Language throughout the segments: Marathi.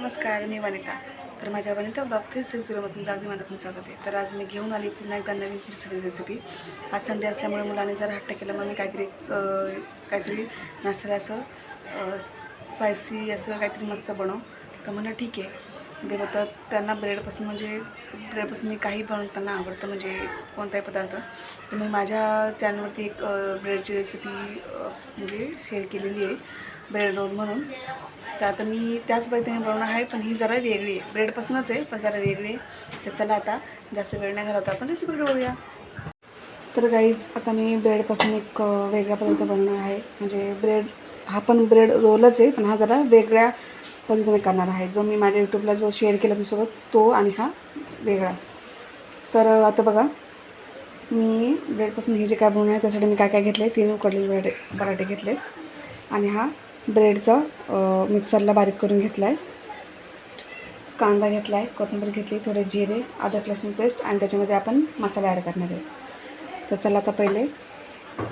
नमस्कार मी वनिता. तर माझ्या वनिता ब्लॉग थ्री सिक्स झिरोमधून तुमचं अगदी मनातून स्वागत आहे. तर आज मी घेऊन आली पुन्हा एकदा नवीन तुमच्यासाठी रेसिपी आज संडे असल्यामुळे मुलाने जर हट्ट केला. मग मी काहीतरी काहीतरी नाश्त्याला असं स्पायसी असं काहीतरी मस्त बनव. तर म्हणलं ठीक आहे. म्हणजे ते बोलतात त्यांना ब्रेडपासून म्हणजे ब्रेडपासून मी काही बनवून त्यांना आवडतं म्हणजे कोणताही पदार्थ. तर मी माझ्या चॅनलवरती एक ब्रेडची रेसिपी म्हणजे शेअर केलेली आहे ब्रेड रोल म्हणून. तर आता मी त्याच पद्धतीने बनवणार आहे पण ही जरा वेगळी आहे. ब्रेडपासूनच आहे पण जरा वेगळी आहे. तर चला आता जास्त वेळ नाही घालवता आपण रेसिपी बघूया. तर काहीच आता मी ब्रेडपासून एक वेगळा पदार्थ बनवणार आहे. म्हणजे ब्रेड हा पण ब्रेड रोलच आहे पण हा जरा वेगळ्या पद्धतीने करणार आहे. जो मी माझ्या यूट्यूबला जो शेअर केला तुमच्यासोबत तो आणि हा वेगळा. तर आता बघा मी ब्रेडपासून हे जे काय बनवणार आहे त्यासाठी मी काय काय घेतले तीन उकडलेले ब्रेड बराटे घेतले आणि हा ब्रेडचा मिक्सरला बारीक करून घेतला आहे कांदा घेतला आहे कोथिंबीर घेतली थोडे जिरे अदरक लसूण पेस्ट आणि त्याच्यामध्ये आपण मसाला ॲड करणार आहे. तर चला आता पहिले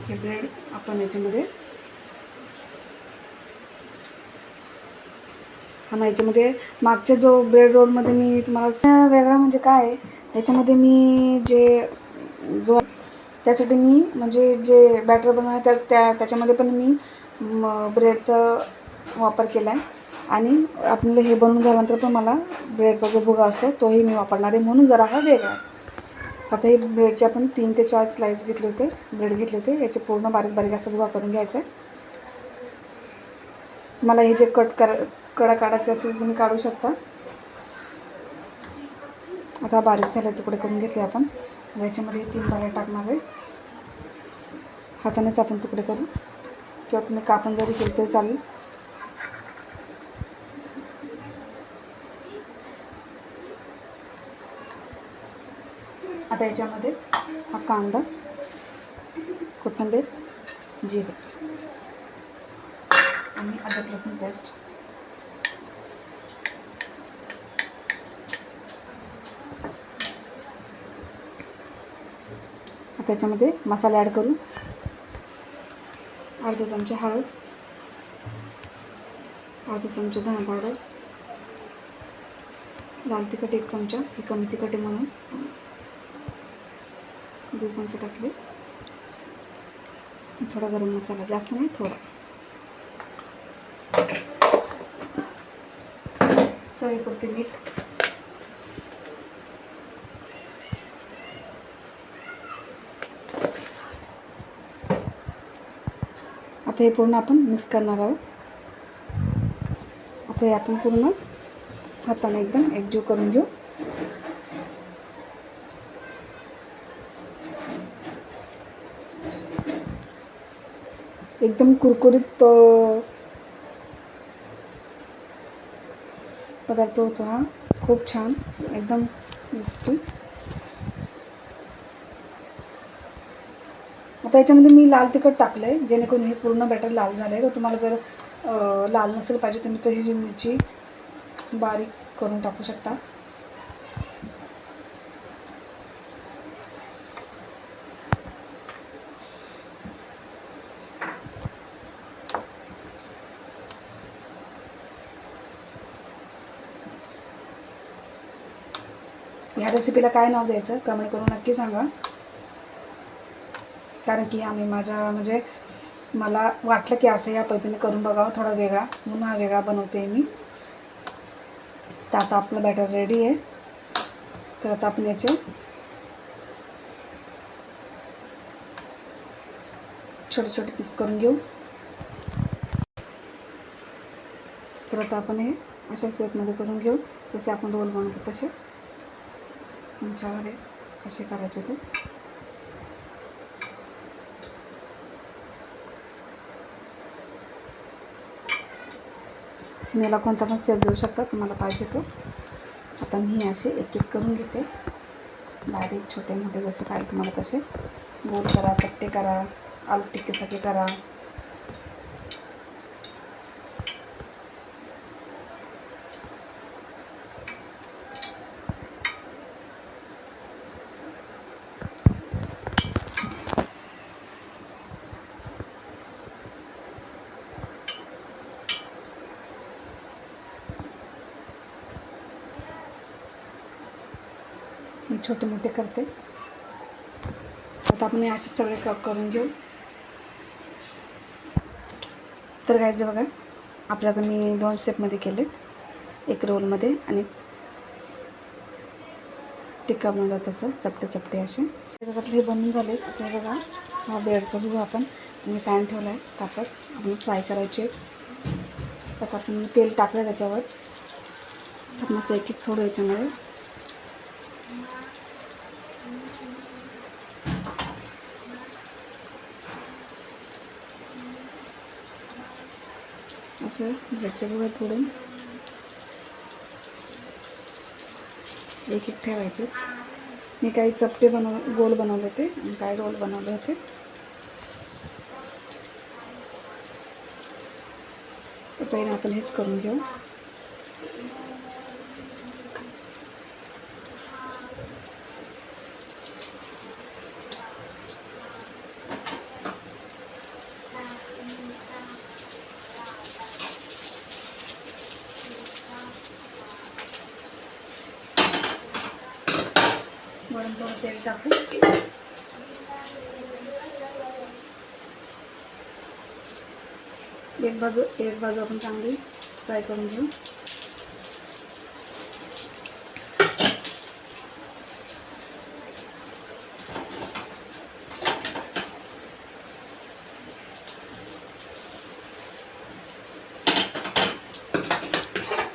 हे ब्रेड आपण याच्यामध्ये मग याच्यामध्ये म्हणजे मागच्या जो ब्रेड रोलमध्ये मी तुम्हाला वेगळा म्हणजे काय आहे त्याच्यामध्ये मी जे जो त्यासाठी मी म्हणजे जे बॅटर बनवलं त्या त्या त्याच्यामध्ये पण मी ब्रेडचा वापर केला आहे आणि आपल्याला हे बनवून झाल्यानंतर पण मला ब्रेडचा जो भुगा असतो तोही मी वापरणार आहे. म्हणून जरा हा वेगळा आहे. आता हे ब्रेडचे आपण तीन ते चार स्लाईस घेतले होते. ब्रेड घेतले होते. याचे पूर्ण बारीक बारीक असा भुगा करून घ्यायचा आहे. तुम्हाला हे जे कट कर कडा काढायचे असेल तुम्ही काढू शकता. आता बारीक झाले तुकडे करून घेतले आपण. याच्यामध्ये तीन बाया टाकणार आहे. हातानेच आपण तुकडे करू. किंवा तुम्ही कापून जरी केलं तरी चालेल. आता याच्यामध्ये हा कांदा कोथिंबीर जिरे आणि अदरक लसूण पेस्ट त्याच्यामध्ये मसाले ॲड करू अर्धा चमचे हळद अर्धा चमचे धना पावडर लाल तिखट एक चमचा हे कमी तिखट आहे म्हणून. दोन चमचे टाकले. थोडा गरम मसाला जास्त नाही थोडा. चवीपुरते मीठ. आता हे पूर्ण आपण मिक्स करणार आहोत. आता हे आपण पूर्ण हाताने एकदम एकजीव करून घेऊ. एकदम कुरकुरीत पदार्थ होतो हा. खूप छान. एकदम क्रिस्पी आता याच्यामध्ये मी लाल तिखट टाकलं आहे जेणेकरून हे पूर्ण बॅटर लाल झालं आहे तर तुम्हाला जर लाल नसेल पाहिजे तुम्ही तर ही मिरची बारीक करून टाकू शकता. ह्या रेसिपीला काय नाव द्यायचं? कमेंट करून नक्की सांगा. कारण की आम्ही माझ्या म्हणजे मला वाटलं की असं या पद्धतीने करून बघावं थोडा वेगळा म्हणून हा वेगळा बनवते मी. तर आता आपलं बॅटर रेडी आहे. तर आता आपण याचे छोटे छोटे पीस करून घेऊ. तर आता आपण हे अशा सेपमध्ये करून घेऊ. त्याचे आपण रोल बनवतो तसे. तुमच्यावर आहे कसे करायचे ते. तुम्ही याला कोणता पण सेप देऊ शकता तुम्हाला पाहिजे तो. आता मी असे एक एक करून घेते. बारीक छोटे मोठे जसे पाहिजे तुम्हाला तसे. गोल करा चट्टे करा आलू टिक्कीसाठी करा. मी छोटे मोठे करते. आता आपण हे असे सगळे क करून घेऊ. तर गायचं बघा आपल्या आता मी दोन स्टेपमध्ये केलेत. एक रोलमध्ये आणि टिक्का बनवतात तसं चपटे चपटे असे. तर आपले हे बनून झाले. हे बघा हा बेडचं घेऊ आपण. आणि पॅन ठेवला आहे तापत आपण फ्राय करायचे. त्यात आपण तेल टाकलं त्याच्यावर. आपण असं एक एक सोडू याच्यामध्ये. असं घरच्या बघा फोडून एक एक ठेवायचे. मी काही चपटे बनव गोल बनवले होते आणि काही रोल बनवले होते. तर पहिले आपण हेच करून घेऊ. वरून थोडं तेल टाकू एक बाजू एक बाजू आपण चांगली फ्राय करून घेऊ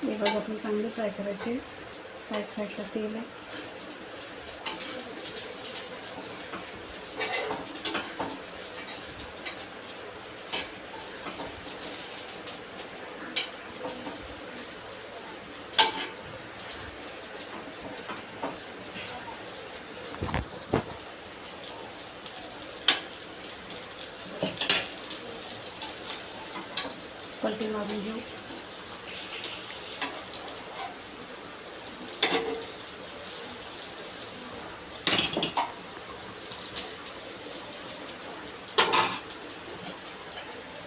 एक बाजू आपण चांगली फ्राय करायची साईड साईडला तेल आहे काढून घेऊ.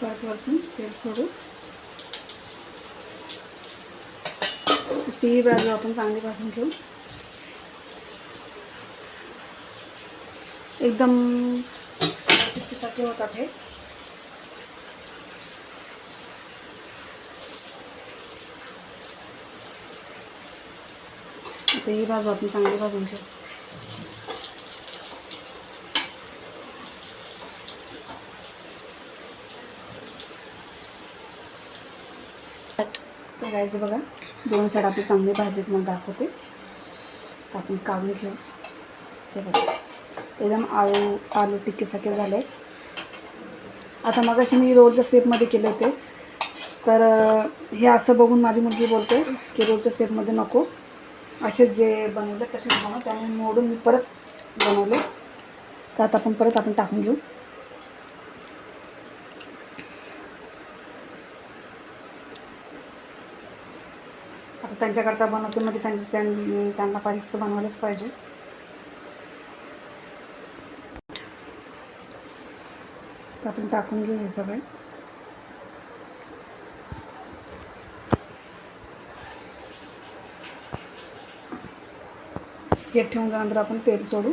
परत वरतून तेल सोडू ती बाजू आपण चांगली भाजून घेऊ. एकदम साठी होतात हे तर ही बाजू आपण चांगली भाजून घेऊ करायचं बघा. दोन साईड आपली चांगली भाजी मग दाखवते. आपण काढून घेऊ. हे बघा. एकदम आलू आलू टिक्कीसारखे झाले. आता मग अशी मी रोलच्या सेपमध्ये केले होते. तर हे असं बघून माझी मुलगी बोलते की रोलच्या सेपमध्ये नको. असेच जे बनवले तसेच बनव. त्यामुळे मोडून मी परत बनवले. तर आता आपण परत आपण टाकून घेऊ. आता त्यांच्याकरता बनवतो म्हणजे त्यांच्या त्यांना पाहिजे बनवायलाच पाहिजे. तर आपण टाकून घेऊ हे सगळे. हे ठेवून त्यानंतर आपण तेल सोडू.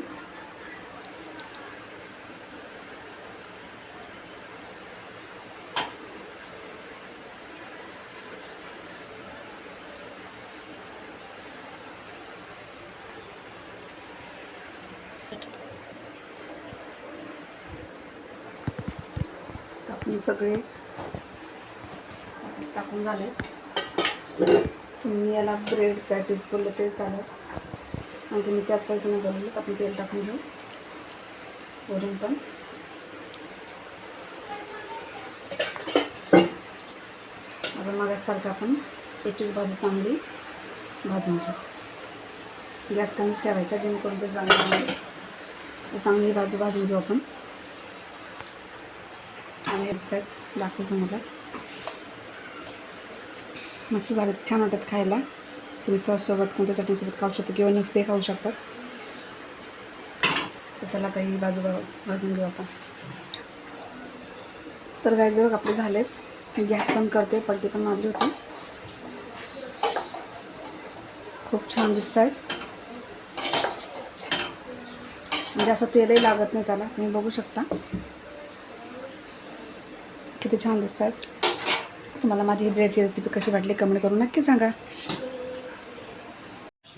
आपण सगळे टाकून झाले. तुम्ही याला ब्रेड पॅटीस बोललं ते चालेल. आणि मी त्याच पद्धतीने बनवलं आपण तेल टाकून घेऊ. वरून पण. आता मगासारखं आपण एक एक बाजू चांगली भाजून घेऊ. गॅस कमीच ठेवायचा जेणेकरून ते चांगलं चांगली बाजू भाजून घेऊ आपण. आणि हे दाखवतो मला मस्त झालं छान वाटत खायला. तुम्ही सॉससोबत कोणत्या चटणीसोबत खाऊ शकता किंवा नुसते खाऊ शकतात तर त्याला काही बाजू भाजून घेऊ आपण तर गाय जवळ आपले झाले गॅस पण करते पलटी पण मारली होती खूप छान दिसत आहेत म्हणजे असं तेलही लागत नाही त्याला तुम्ही बघू शकता किती छान दिसत आहेत तुम्हाला माझी ही ब्रेडची रेसिपी कशी वाटली कमेंट करून नक्की सांगा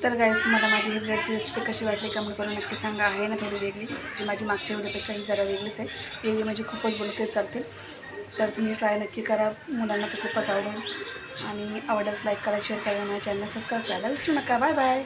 तर गाईस मला माझी ही ब्रेडची रेसिपी कशी वाटली कमेंट करून नक्की सांगा. आहे ना थोडी वेगळी जी माझी मागच्या व्हिडिओपेक्षा ही जरा वेगळीच आहे. वेगळी म्हणजे खूपच बोलते चालतील. तर तुम्ही ट्राय नक्की करा. मुलांना तर खूपच आवडेल. आणि आवडल्यास लाईक करा शेअर करा माझ्या चॅनल सबस्क्राईब करायला विसरू नका. Bye bye